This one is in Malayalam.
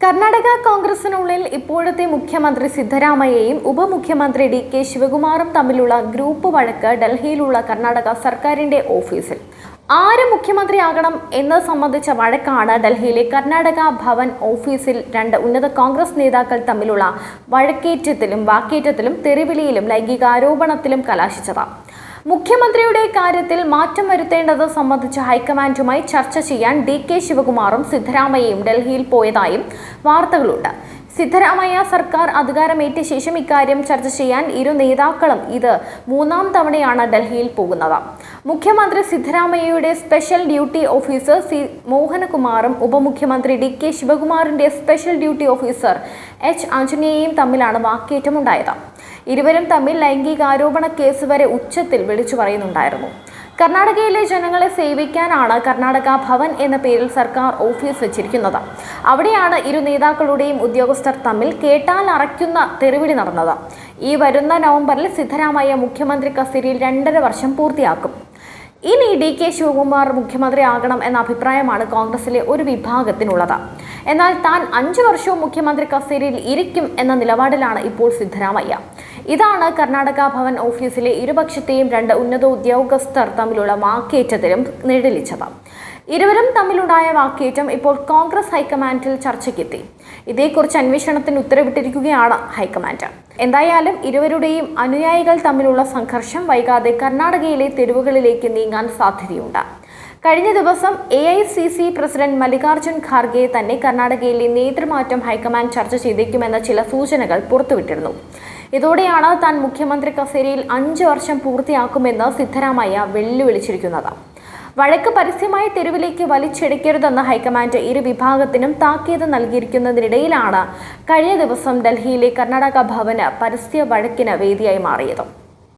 കർണാടക കോൺഗ്രസിനുള്ളിൽ ഇപ്പോഴത്തെ മുഖ്യമന്ത്രി സിദ്ധരാമയ്യയും ഉപമുഖ്യമന്ത്രി ഡി കെ ശിവകുമാറും തമ്മിലുള്ള ഗ്രൂപ്പ് വഴക്ക് ഡൽഹിയിലുള്ള കർണാടക സർക്കാരിന്റെ ഓഫീസിൽ. ആര് മുഖ്യമന്ത്രിയാകണം എന്നത് സംബന്ധിച്ച വഴക്കാണ് ഡൽഹിയിലെ കർണാടക ഭവൻ ഓഫീസിൽ രണ്ട് ഉന്നത കോൺഗ്രസ് നേതാക്കൾ തമ്മിലുള്ള വഴക്കേറ്റത്തിലും വാക്കേറ്റത്തിലും തെറിവിളിയിലും ലൈംഗികാരോപണത്തിലും കലാശിച്ചത്. മുഖ്യമന്ത്രിയുടെ കാര്യത്തിൽ മാറ്റം വരുത്തേണ്ടത് സംബന്ധിച്ച് ഹൈക്കമാൻഡുമായി ചർച്ച ചെയ്യാൻ ഡി കെ ശിവകുമാറും സിദ്ധരാമയ്യയും ഡൽഹിയിൽ പോയതായും വാർത്തകളുണ്ട്. സിദ്ധരാമയ്യ സർക്കാർ അധികാരമേറ്റ ശേഷം ഇക്കാര്യം ചർച്ച ചെയ്യാൻ ഇരു നേതാക്കളും ഇത് മൂന്നാം തവണയാണ് ഡൽഹിയിൽ പോകുന്നത്. മുഖ്യമന്ത്രി സിദ്ധരാമയ്യയുടെ സ്പെഷ്യൽ ഡ്യൂട്ടി ഓഫീസർ സി മോഹനകുമാറും ഉപമുഖ്യമന്ത്രി ഡി കെ ശിവകുമാറിന്റെ സ്പെഷ്യൽ ഡ്യൂട്ടി ഓഫീസർ എച്ച് ആഞ്ജനേയയും തമ്മിലാണ് വാക്കേറ്റമുണ്ടായത്. ഇരുവരും തമ്മിൽ ലൈംഗികാരോപണ കേസ് വരെ ഉച്ചത്തിൽ വിളിച്ചു പറയുന്നുണ്ടായിരുന്നു. കർണാടകയിലെ ജനങ്ങളെ സേവിക്കാനാണ് കർണാടക ഭവൻ എന്ന പേരിൽ സർക്കാർ ഓഫീസ് വെച്ചിരിക്കുന്നത്. അവിടെയാണ് ഇരു നേതാക്കളുടെയും ഉദ്യോഗസ്ഥർ തമ്മിൽ കേട്ടാൽ അറയ്ക്കുന്ന തെരുവിടി നടന്നത്. ഈ വരുന്ന നവംബറിൽ സിദ്ധരാമയ്യ മുഖ്യമന്ത്രി കസേരയിൽ രണ്ടര വർഷം പൂർത്തിയാക്കും. ഇനി ഡി കെ ശിവകുമാർ മുഖ്യമന്ത്രിയാകണം എന്ന അഭിപ്രായമാണ് കോൺഗ്രസിലെ ഒരു വിഭാഗത്തിനുള്ളത്. എന്നാൽ താൻ അഞ്ചു വർഷവും മുഖ്യമന്ത്രി കസേരയിൽ ഇരിക്കും എന്ന നിലപാടിലാണ് ഇപ്പോൾ സിദ്ധരാമയ്യ. ഇതാണ് കർണാടക ഭവൻ ഓഫീസിലെ ഇരുപക്ഷത്തെയും രണ്ട് ഉന്നത ഉദ്യോഗസ്ഥർ തമ്മിലുള്ള വാക്കേറ്റത്തിലും നിഴലിച്ചത്. ഇരുവരും തമ്മിലുണ്ടായ വാക്കേറ്റം ഇപ്പോൾ കോൺഗ്രസ് ഹൈക്കമാൻഡിൽ ചർച്ചയ്ക്കെത്തി. ഇതേക്കുറിച്ച് അന്വേഷണത്തിന് ഉത്തരവിട്ടിരിക്കുകയാണ് ഹൈക്കമാൻഡ്. എന്തായാലും ഇരുവരുടെയും അനുയായികൾ തമ്മിലുള്ള സംഘർഷം വൈകാതെ കർണാടകയിലെ തെരുവുകളിലേക്ക് നീങ്ങാൻ സാധ്യതയുണ്ട്. കഴിഞ്ഞ ദിവസം A I C C president Mallikarjun Kharge തന്നെ കർണാടകയിലെ നേതൃമാറ്റം ഹൈക്കമാൻഡ് ചർച്ച ചെയ്തേക്കുമെന്ന ചില സൂചനകൾ പുറത്തുവിട്ടിരുന്നു. ഇതോടെയാണ് താൻ മുഖ്യമന്ത്രി കസേരയിൽ അഞ്ച് വർഷം പൂർത്തിയാക്കുമെന്ന് സിദ്ധരാമയ്യ വെല്ലുവിളിച്ചിരിക്കുന്നത്. വഴക്ക് പരസ്യമായ തെരുവിലേക്ക് വലിച്ചെടുക്കരുതെന്ന ഹൈക്കമാൻഡ് ഇരു വിഭാഗത്തിനും താക്കീത് നൽകിയിരിക്കുന്നതിനിടയിലാണ് കഴിഞ്ഞ ദിവസം ഡൽഹിയിലെ കർണാടക ഭവന് പരസ്യ വഴക്കിന് വേദിയായി മാറിയത്.